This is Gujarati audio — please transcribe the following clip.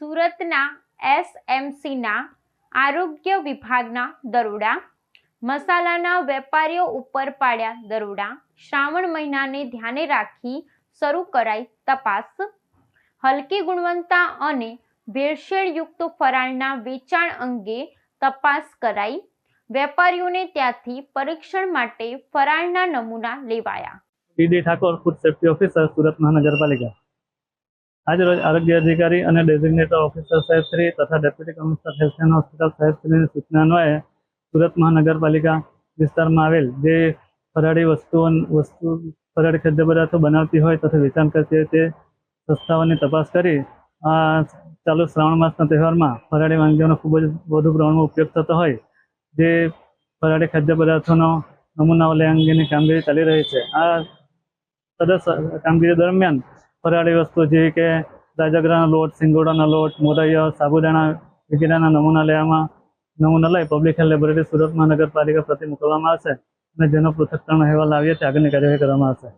સુરતના એસએમસીના આરોગ્ય વિભાગના દરોડા, મસાલાના વેપારીઓ ઉપર પાડ્યા દરોડા, શ્રાવણ મહિનાને ધ્યાને રાખી શરૂ કરાઈ તપાસ, હલકી ગુણવત્તા અને ભેળસેળયુક્ત ફરાળના વેચાણ અંગે તપાસ કરાઈ, વેપારીઓને ત્યાંથી પરીક્ષણ માટે ફરાળના નમૂના લેવાયા. Thakor food safety officer Surat મહાનગરપાલિકા. આજ રોજ આરોગ્ય અધિકારી અને ડેઝિગ્નેટર ઓફિસર સાહેબ શ્રી તથા ડેપ્યુટી કમિશનર હેલ્થ હોસ્પિટલ સાહેબ શ્રીની સૂચના અન્વયે સુરત મહાનગરપાલિકા વિસ્તારમાં આવેલ જે ફરાળી વસ્તુઓ, વસ્તુ ફરાળી ખાદ્ય પદાર્થો બનાવતી હોય તથા વેચાણ કરતી હોય તે સંસ્થાઓની તપાસ કરી આ ચાલુ શ્રાવણ માસના તહેવારમાં ફરાળી વાનગીઓનો ખૂબ જ વધુ પ્રમાણમાં ઉપયોગ થતો હોય જે ફરાળી ખાદ્ય પદાર્થોનો નમૂનાઓ લે અંગેની કામગીરી ચાલી રહી છે. આ સદસ કામગીરી દરમિયાન ફરાળી વસ્તુ જેવી કે રાજગરાનો લોટ, સિંગોડાનો લોટ, મોરૈયા, સાબુદાણા વગેરેના નમૂના લેવામાં, નમૂના લઈ પબ્લિક હેલ્થ લેબોરેટરી સુરત મહાનગરપાલિકા પ્રતિ મોકલવામાં આવશે અને જેનો પૃથ્થકરણ અહેવાલ આવીએ તે આગળની કાર્યવાહી કરવામાં આવશે.